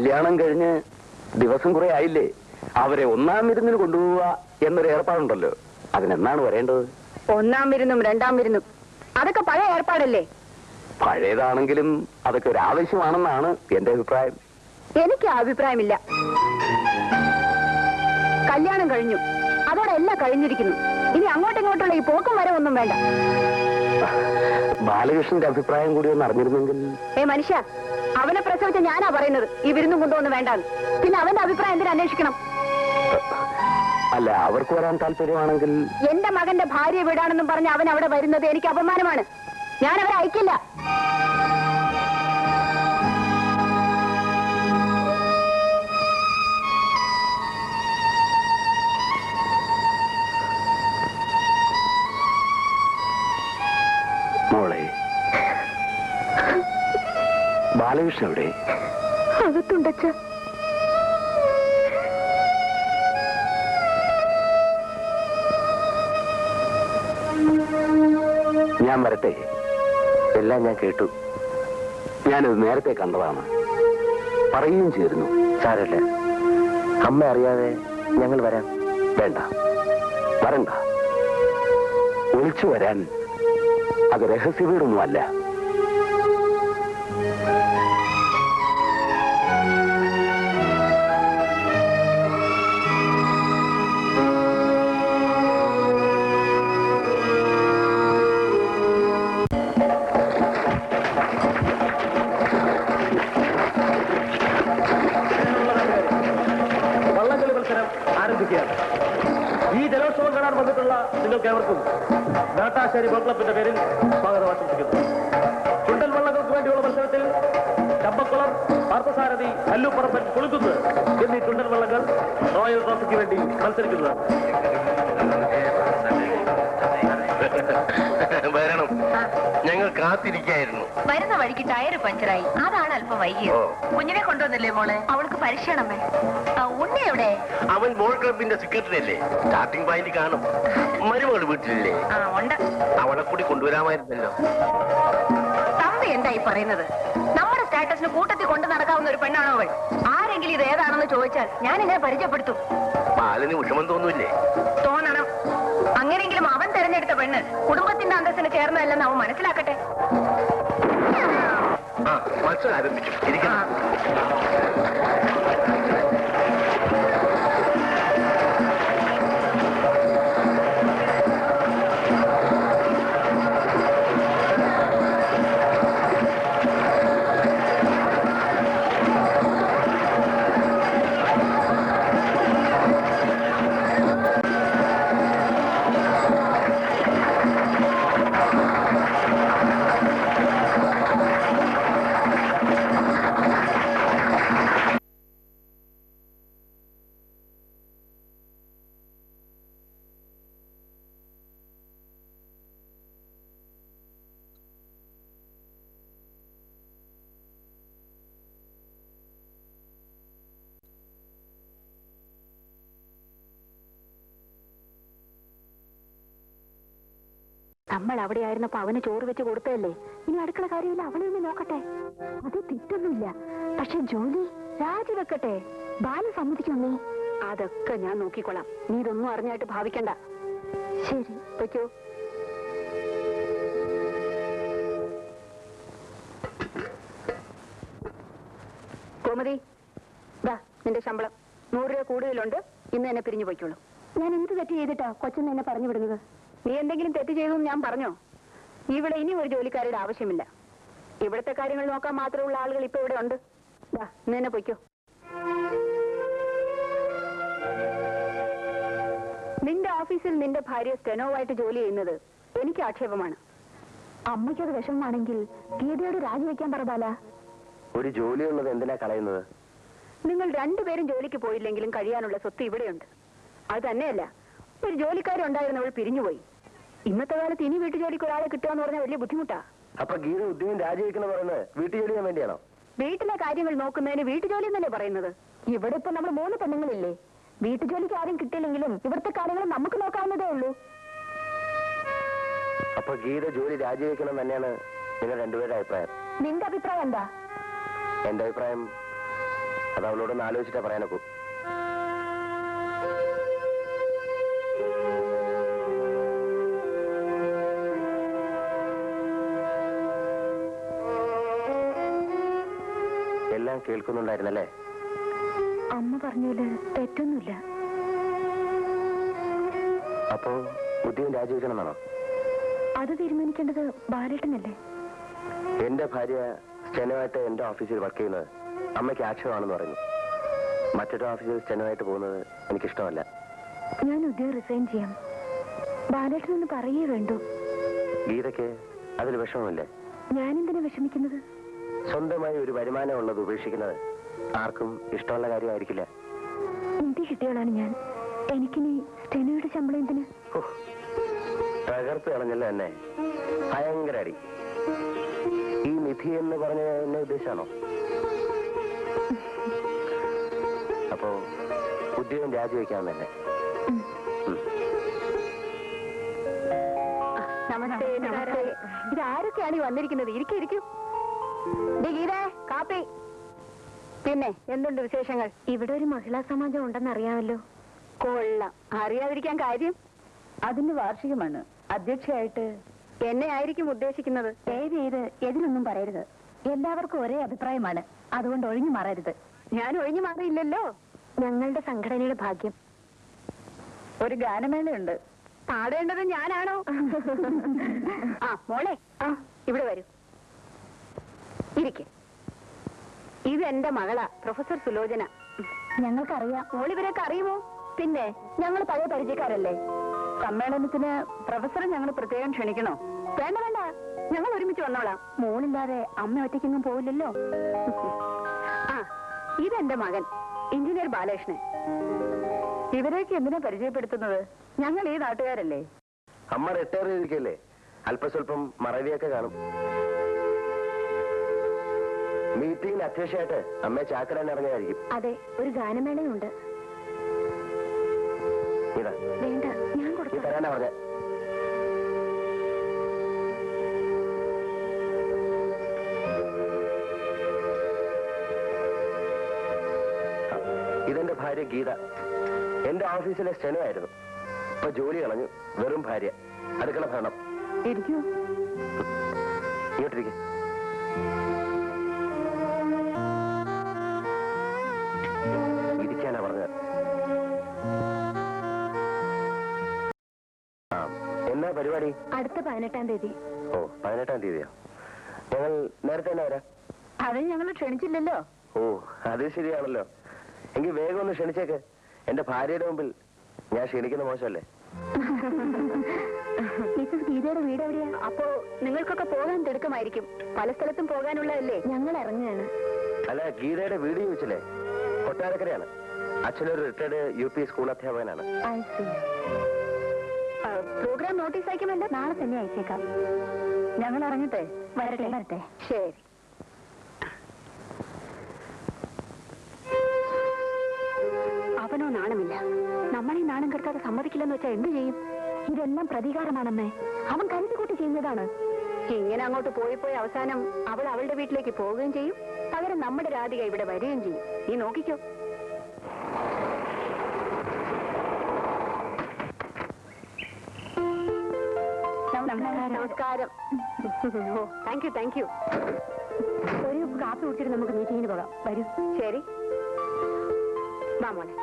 കല്യാണം കഴിഞ്ഞ് ദിവസം കുറെ ആയില്ലേ? അവരെ ഒന്നാം വിരുന്നിന് കൊണ്ടുപോവുക എന്നൊരു ഏർപ്പാടുണ്ടല്ലോ. അതിനെന്നാണ് വരേണ്ടത്? ഒന്നാം വിരുന്നും രണ്ടാം വിരുന്നും. അതൊക്കെ പഴയ ഏർപ്പാടല്ലേ? പഴയതാണെങ്കിലും അതൊക്കെ ഒരു ആവശ്യമാണെന്നാണ് എന്റെ അഭിപ്രായം. എനിക്ക് അഭിപ്രായമില്ല. കല്യാണം കഴിഞ്ഞു. അതോടെ എല്ലാം കഴിഞ്ഞിരിക്കുന്നു. ഇനി അങ്ങോട്ടും ഈ പോക്കും വരെ ഒന്നും വേണ്ട. ബാലകൃഷ്ണന്റെ അഭിപ്രായം കൂടി ഒന്ന് അറിഞ്ഞിരുന്നെങ്കിൽ. ഏ മനുഷ്യ അവനെ പ്രസവിച്ച ഞാനാ പറയുന്നത്. ഈ വിരുന്നും കൊണ്ടുവന്ന് വേണ്ടാന്ന്. പിന്നെ അവന്റെ അഭിപ്രായം എന്തിനു അന്വേഷിക്കണം? അല്ല അവർക്ക് വരാൻ താല്പര്യമാണെങ്കിൽ. എന്റെ മകന്റെ ഭാര്യ വീടാണെന്നും പറഞ്ഞ് അവൻ അവിടെ വരുന്നത് എനിക്ക് അപമാനമാണ്. ഞാൻ അവരെ അയക്കില്ല. ബാലകൃഷ്ണൻ എവിടെ അകത്തുണ്ടച്ച. ഞാൻ വരട്ടെ. എല്ലാം ഞാൻ കേട്ടു. ഞാനത് നേരത്തെ കണ്ടതാണ്. പറയുകയും ചേരുന്നു സാരല്ല. അമ്മ അറിയാതെ ഞങ്ങൾ വരാം. വേണ്ട. വരണ്ട. ഒളിച്ചു വരാൻ അത് രഹസ്യ വീടൊന്നുമല്ല. നാട്ടാശ്ശേരി ബോൾ പേരിൽ സ്വാഗതം ആശംസിക്കുന്നു ചുണ്ടൻ വള്ളങ്ങൾക്ക് വേണ്ടിയുള്ള മത്സരത്തിൽ ചമ്പക്കുളം പാർത്ഥസാരഥി കല്ലുപ്പറപ്പൻ കുളിക്കുന്നത് എന്നീ ചുണ്ടൽ വള്ളങ്ങൾ റോയൽ ട്രോഫിക്ക് വേണ്ടി മത്സരിക്കുന്നതാണ്. വരണം. ഞങ്ങൾ കാത്തിരിക്കായിരുന്നു. വരുന്ന വഴിക്ക് ടയറ് പഞ്ചറായി. അതാണ് അല്പം വൈകിയത്. കുഞ്ഞിനെ കൊണ്ടുവന്നില്ലേ മോളെ? അവൾക്ക് ആ, ഉണ്ണി എവിടെ? അവൻ ബോൾ ക്ലബിന്റെ സെക്രട്ടറി അല്ലേ? സ്റ്റാർട്ടിംഗ് പോയിന്റ് കാണും. മരുമകൾ വീട്ടിലില്ലേ? ഉണ്ട്. അവളെ കൂടി കൊണ്ടുവരാമായിരുന്നല്ലോ. തമ്പി എന്തായി പറയുന്നത്? നമ്മുടെ സ്റ്റാറ്റസിന് കൂട്ടത്തിൽ കൊണ്ടു നടക്കാവുന്ന ഒരു പെണ്ണാണോ അവൾ? ആരെങ്കിലും ഇത് ഏതാണെന്ന് ചോദിച്ചാൽ ഞാൻ ഇങ്ങനെ പരിചയപ്പെടുത്തും. പാലിന് വിഷമം തോന്നൂല്ലേ? തോന്നണം. അങ്ങനെയെങ്കിലും അവൻ തെരഞ്ഞെടുത്ത പെണ്ണ് കുടുംബത്തിന്റെ അന്തസ്സിന് ചേർന്നതല്ലെന്ന് അവൻ മനസ്സിലാക്കട്ടെ. മത്സരം ആരംഭിച്ചു നമ്മൾ അവിടെ ആയിരുന്നപ്പോ അവന് ചോറ് വെച്ച് കൊടുത്തതല്ലേ? ഇനി അടുക്കള കാര്യമില്ല അവളെ ഒന്ന് നോക്കട്ടെ. അത് തെറ്റൊന്നുമില്ല പക്ഷെ ജോലി രാജിവെക്കട്ടെ ബാല സമ്മതിക്കുന്നേ അതൊക്കെ ഞാൻ നോക്കിക്കൊള്ളാം. നീ ഇതൊന്നും അറിഞ്ഞായിട്ട് ഭാവിക്കണ്ട. ശരി. വെക്കോ. കോമതി ദാ നിന്റെ ശമ്പളം. നൂറ് രൂപ കൂടുതലുണ്ട്. ഇന്ന് തന്നെ പിരിഞ്ഞു പോയിക്കോളൂ. ഞാൻ എന്ത് തെറ്റ് ചെയ്തിട്ടാ കൊച്ചെന്ന് എന്നെ പറഞ്ഞു വിടുന്നത്? നീ എന്തെങ്കിലും തെറ്റ് ചെയ്തു ഞാൻ പറഞ്ഞോ? ഇവിടെ ഇനി ഒരു ജോലിക്കാരുടെ ആവശ്യമില്ല. ഇവിടുത്തെ കാര്യങ്ങൾ നോക്കാൻ മാത്രമുള്ള ആളുകൾ ഇപ്പൊ ഇവിടെ ഉണ്ട്. ഇന്ന് തന്നെ പൊയ്ക്കോ. നിന്റെ ഓഫീസിൽ നിന്റെ ഭാര്യ സ്റ്റെനോവായിട്ട് ജോലി ചെയ്യുന്നത് എനിക്ക് ആക്ഷേപമാണ്. അമ്മയ്ക്കത് വിഷമമാണെങ്കിൽ ഗീതയോട് രാജിവെക്കാൻ പറ ഒരു ജോലിയുള്ളത് എന്തിനാ കളയുന്നത്? നിങ്ങൾ രണ്ടുപേരും ജോലിക്ക് പോയില്ലെങ്കിലും കഴിയാനുള്ള സ്വത്ത് ഇവിടെയുണ്ട്. അത് തന്നെയല്ല ഒരു ജോലിക്കാരുണ്ടായിരുന്നവൾ പിരിഞ്ഞുപോയി. ഇന്നത്തെ കാലത്ത് ഇനി വീട്ടു ജോലിക്ക് ഒരാളെ കിട്ടുക എന്ന് പറഞ്ഞാൽ വലിയ ബുദ്ധിമുട്ടാ. അപ്പൊ ഗീത ഉദ്യോഗം രാജിവെക്കുന്ന പറയുന്നത് വീട്ടു ജോലി ചെയ്യാൻ വേണ്ടിയാണോ? വീട്ടിലെ കാര്യങ്ങൾ നോക്കുന്നതിന് വീട്ടുജോലി എന്നല്ലേ പറയുന്നത്? ഇവിടെ ഇപ്പൊ നമ്മൾ മൂന്ന് പെണ്ണുങ്ങളില്ലേ. വീട്ടുജോലിക്ക് ആരും കിട്ടിയില്ലെങ്കിലും ഇവിടുത്തെ കാര്യങ്ങൾ നമുക്ക് നോക്കാവുന്നതേ ഉള്ളൂ. അപ്പൊ ഗീത ജോലി രാജിവെക്കണം തന്നെയാണ് നിങ്ങൾ രണ്ടുപേരുടെ അഭിപ്രായം. നിന്റെ അഭിപ്രായം എന്താ? എന്റെ അഭിപ്രായം അത് അവളോടൊന്ന് ആലോചിച്ചിട്ടാ പറയാനൊക്കൂ. കേൾക്കുന്നുണ്ടായിരുന്നല്ലേ? അമ്മ പറഞ്ഞതിൽ തെറ്റൊന്നുമില്ല. അപ്പോ ബുദ്ധിയും രാജിവെക്കണമെന്നാണോ അത് തീരുമാനിക്കേണ്ടത് ബാലേട്ടനല്ലേ? എന്റെ ഭാര്യ സ്റ്റെനുമായിട്ട് എന്റെ ഓഫീസിൽ വർക്ക് ചെയ്യുന്നത് അമ്മയ്ക്ക് ആക്ഷേപമാണെന്ന് പറഞ്ഞു. മറ്റൊരു ഓഫീസിൽ സ്റ്റെനുമായിട്ട് പോകുന്നത് എനിക്കിഷ്ടമല്ല. ഞാൻ ഉദ്യോഗം റിസൈൻ ചെയ്യാം. ബാലേട്ടനൊന്ന് പറയേ വേണ്ടു. ഗീതയ്ക്ക് അതിൽ വിഷമമില്ലേ? ഞാനെന്തിനാ വിഷമിക്കുന്നത്? സ്വന്തമായി ഒരു വരുമാനം ഉള്ളത് ഉപേക്ഷിക്കുന്നത് ആർക്കും ഇഷ്ടമുള്ള കാര്യമായിരിക്കില്ല. എന്തി കിട്ടിയോളാണ് ഞാൻ? എനിക്കിനി സ്റ്റെനോയുടെ ശമ്പളം എന്തിന്? തകർത്ത് കളഞ്ഞല്ലോ എന്നെ. ഭയങ്കര അടി. ഈ നിധി എന്ന് പറഞ്ഞ എന്നെ ഉദ്ദേശമാണോ അപ്പോ ഉദ്യോഗം രാജിവെക്കാമെന്നല്ലേ നമസ്തേ നമസ്തേ. ഇത് ആരൊക്കെയാണ് ഈ വന്നിരിക്കുന്നത്? ഇരിക്കും ഇരിക്കും. കാപ്പി. പിന്നെ എന്തുണ്ട് വിശേഷങ്ങൾ? ഇവിടെ ഒരു മഹിളാ സമാജം ഉണ്ടെന്ന് അറിയാമല്ലോ. കൊള്ളാം. അറിയാതിരിക്കാൻ കാര്യം? അതിന്റെ വാർഷികമാണ്. അധ്യക്ഷയായിട്ട്. എന്നെ ആയിരിക്കും ഉദ്ദേശിക്കുന്നത്. ദയവ് ചെയ്ത് എതിനൊന്നും പറയരുത്. എല്ലാവർക്കും ഒരേ അഭിപ്രായമാണ്. അതുകൊണ്ട് ഒഴിഞ്ഞു മാറരുത്. ഞാൻ ഒഴിഞ്ഞു മാറിയില്ലല്ലോ? ഞങ്ങളുടെ സംഘടനയുടെ ഭാഗ്യം. ഒരു ഗാനമേളയുണ്ട്. പാടേണ്ടത് ഞാനാണോ? ആ മോളെ. ആ ഇവിടെ വരൂ. ഇരിക്കെ. ഇത് എന്റെ മകളാ പ്രൊഫസർ സുലോചന. ഞങ്ങൾക്കറിയാം. ഓളിവരൊക്കെ അറിയുമോ? പിന്നെ ഞങ്ങൾ പഴയ പരിചയക്കാരല്ലേ? സമ്മേളനത്തിന് പ്രൊഫസറെ ഞങ്ങൾ പ്രത്യേകം ക്ഷണിക്കണോ? വേണ്ട വേണ്ട. ഞങ്ങൾ ഒരുമിച്ച് വന്നോളാം. മോളില്ലാതെ അമ്മ ഒറ്റയ്ക്കെങ്ങും പോവില്ലല്ലോ? ആ ഇതെന്റെ മകൻ എഞ്ചിനീയർ ബാലകൃഷ്ണൻ. ഇവരെയൊക്കെ എന്തിനാ പരിചയപ്പെടുത്തുന്നത്? ഞങ്ങൾ ഈ നാട്ടുകാരല്ലേ? അമ്മ റിട്ടയർ ചെയ്തിരിക്കല്ലേ? അല്പസ്വല്പം മറവിയൊക്കെ കാണും. മീറ്റിംഗിന് അധ്യക്ഷയായിട്ട് അമ്മ ചാക്കരാൻ ഇറങ്ങിയായിരിക്കും അതെ ഒരു ഗാനമേളയുണ്ട് വേണ്ട ഞാൻ നീ തരാനാ പറഞ്ഞ. ഇതെന്റെ ഭാര്യ ഗീത. എന്റെ ഓഫീസിലെ സ്റ്റെനോ ആയിരുന്നു ഇപ്പൊ ജോലി കളഞ്ഞു വെറും ഭാര്യ. അടുക്കള ഭരണം. ഇരിക്കൂ ഇങ്ങോട്ടിരിക്കെ. പരിപാടി അടുത്ത പതിനെട്ടാം തീയതി. ഓ പതിനെട്ടാം തീയതിയോ? ഞങ്ങൾ നേരത്തെ തന്നെ വരാം. അതിന് ഞങ്ങൾ ക്ഷണിച്ചില്ലല്ലോ. ഓ അത് ശരിയാണല്ലോ. എങ്കിൽ വേഗം ഒന്ന് ക്ഷണിച്ചേക്ക്. എന്റെ ഭാര്യയുടെ മുമ്പിൽ ഞാൻ ക്ഷണിക്കുന്ന മോശമല്ലേ? മിസ്സസ് ഗീതയുടെ വീട് എവിടെയാ? അപ്പോ നിങ്ങൾക്കൊക്കെ പോകാൻ തിടുക്കമായിരിക്കും. പല സ്ഥലത്തും പോകാനുള്ളതല്ലേ? ഞങ്ങൾ ഇറങ്ങുകയാണ്. അല്ല ഗീതയുടെ വീട് ചോദിച്ചില്ലേ? കൊട്ടാരക്കരയാണ്. അച്ഛനൊരു റിട്ടയർഡ് യു പി സ്കൂൾ അധ്യാപകനാണ്. പ്രോഗ്രാം നോട്ടീസ് അയക്കുമല്ലോ നാളെ തന്നെ അയച്ചേക്കാം. ഞങ്ങൾ ഇറങ്ങട്ടെ? വരട്ടെ? വരട്ടെ. ശരി. അവനോ നാണമില്ല. നമ്മളീ നാണം കെടുത്താതെ സമ്മതിക്കില്ലെന്ന് വെച്ചാൽ എന്ത് ചെയ്യും? ഇതെല്ലാം പ്രതികാരമാണെന്നേ. അവൻ കരുതിക്കൂട്ടി ചെയ്യുന്നതാണ്. ഇങ്ങനെ അങ്ങോട്ട് പോയി പോയി അവസാനം അവൾ അവളുടെ വീട്ടിലേക്ക് പോവുകയും ചെയ്യും. പകരം നമ്മുടെ രാധിക ഇവിടെ വരികയും ചെയ്യും. നീ നോക്കിക്കോ. നമസ്കാരം. ഓ താങ്ക് യു താങ്ക് യു ഒരു കാപ്പി കുടിച്ചിട്ട് നമുക്ക് മീറ്റിങ്ങിന് പോകാം. വരൂ. ശരി. വാ മോനെ.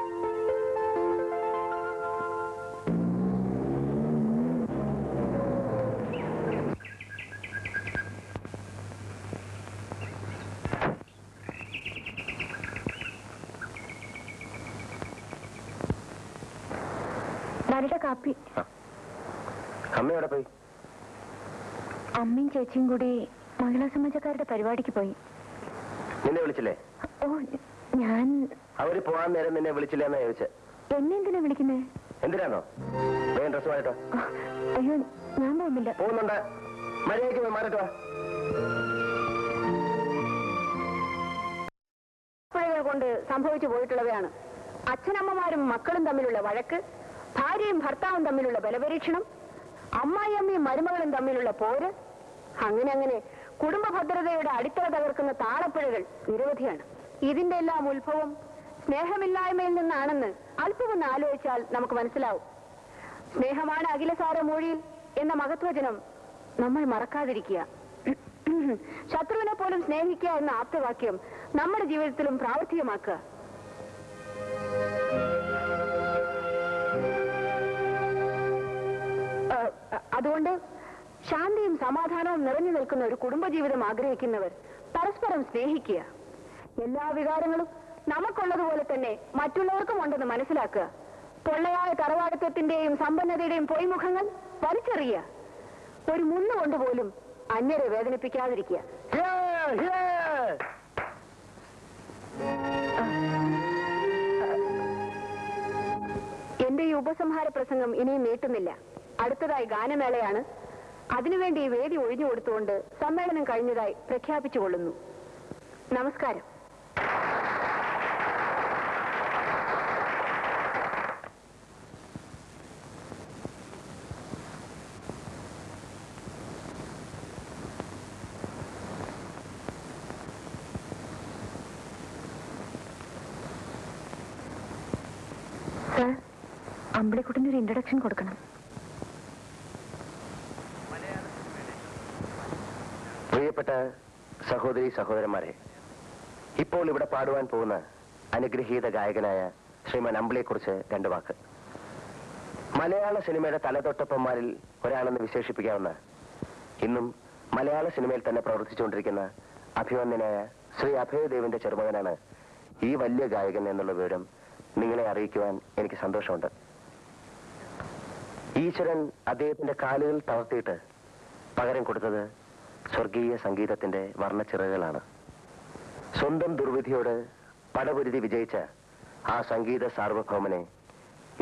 കാപ്പി. അമ്മ എവിടെ പോയി? അമ്മയും ചേച്ചിയും കൂടി മഹിളാ സമാജക്കാരുടെ പരിപാടിക്ക് പോയി. നിന്നെ വിളിച്ചില്ലേ? ഓ ഞാൻ അവർ പോവാൻ നേരം നിന്നെ വിളിച്ചില്ലേ എന്നാ ചോദിച്ചേ. എന്നെ എന്തിനാ വിളിക്കുന്നേ? എന്തിനാണോ വേഗം ഡ്രസ് മാറിട്ടോ അയ്യോ ഞാൻ പോകുന്നില്ല. പോകുന്നുണ്ട്. മര്യാദയ്ക്ക് പോയി മാറിട്ടോ പിഴകൾ കൊണ്ട് സംഭവിച്ചു പോയിട്ടുള്ളവയാണ് അച്ഛനമ്മമാരും മക്കളും തമ്മിലുള്ള വഴക്ക് ഭാര്യയും ഭർത്താവും തമ്മിലുള്ള ബലപരീക്ഷണം അമ്മായിയമ്മയും മരുമകളും തമ്മിലുള്ള പോര് അങ്ങനെ അങ്ങനെ. കുടുംബ ഭദ്രതയുടെ അടിത്തറ തകർക്കുന്ന താളപ്പിഴകൾ നിരവധിയാണ്. ഇതിന്റെ എല്ലാം ഉത്ഭവം സ്നേഹമില്ലായ്മയിൽ നിന്നാണെന്ന് അല്പമൊന്ന് ആലോചിച്ചാൽ നമുക്ക് മനസ്സിലാവും. സ്നേഹമാണ് അഖിലസാര മൊഴിയിൽ എന്ന മഹത്വചനം നമ്മൾ മറക്കാതിരിക്കുക. ശത്രുവിനെ പോലും സ്നേഹിക്കുക എന്ന ആപ്തവാക്യം നമ്മുടെ ജീവിതത്തിലും പ്രാവർത്തികമാക്കുക. അതുകൊണ്ട് ശാന്തിയും സമാധാനവും നിറഞ്ഞു നിൽക്കുന്ന ഒരു കുടുംബജീവിതം ആഗ്രഹിക്കുന്നവർ പരസ്പരം സ്നേഹിക്കുക. എല്ലാ വികാരങ്ങളും നമുക്കുള്ളതുപോലെ തന്നെ മറ്റുള്ളവർക്കും ഉണ്ടെന്ന് മനസ്സിലാക്കുക. പൊള്ളയായ തറവാടിത്വത്തിന്റെയും സമ്പന്നതയുടെയും പൊയ്മുഖങ്ങൾ വലിച്ചെറിയുക. ഒരു മുന്നുകൊണ്ട് പോലും അന്യരെ വേദനിപ്പിക്കാതിരിക്കുക. എന്റെ ഈ ഉപസംഹാര പ്രസംഗം ഇനിയും നീട്ടുന്നില്ല. അടുത്തതായി ഗാനമേളയാണ് അതിനുവേണ്ടി ഈ വേദി ഒഴിഞ്ഞു കൊടുത്തുകൊണ്ട് സമ്മേളനം കഴിഞ്ഞതായി പ്രഖ്യാപിച്ചുകൊള്ളുന്നു. നമസ്കാരം. അമ്പളിക്കുട്ടിന് ഒരു ഇൻട്രഡക്ഷൻ കൊടുക്കണം. പ്രിയപ്പെട്ട സഹോദരി സഹോദരന്മാരെ ഇപ്പോൾ ഇവിടെ പാടുവാൻ പോകുന്ന അനുഗ്രഹീത ഗായകനായ ശ്രീമാൻ അമ്പിളിയെക്കുറിച്ച് രണ്ട് വാക്ക്. മലയാള സിനിമയുടെ തലതൊട്ടപ്പന്മാരിൽ ഒരാളെന്ന് വിശേഷിപ്പിക്കാവുന്ന ഇന്നും മലയാള സിനിമയിൽ തന്നെ പ്രവർത്തിച്ചുകൊണ്ടിരിക്കുന്ന അഭിമന്യനായ ശ്രീ അഭയദേവിന്റെ ചെറുമകനാണ് ഈ വലിയ ഗായകൻ എന്നുള്ള വിവരം നിങ്ങളെ അറിയിക്കുവാൻ എനിക്ക് സന്തോഷമുണ്ട്. ഈശ്വരൻ അദ്ദേഹത്തിന്റെ കാലുകൾ തളർത്തിയിട്ട് പകരം കൊടുത്തത് സ്വർഗീയ സംഗീതത്തിന്റെ വർണച്ചിറകുകളാണ് സ്വന്തം ദുർവിധിയോട് പടപൊരുതി വിജയിച്ച ആ സംഗീത സാർവഭൗമനെ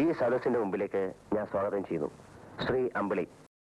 ഈ സദസ്സിന്റെ മുമ്പിലേക്ക് ഞാൻ സ്വാഗതം ചെയ്യുന്നു. ശ്രീ അമ്പിളി.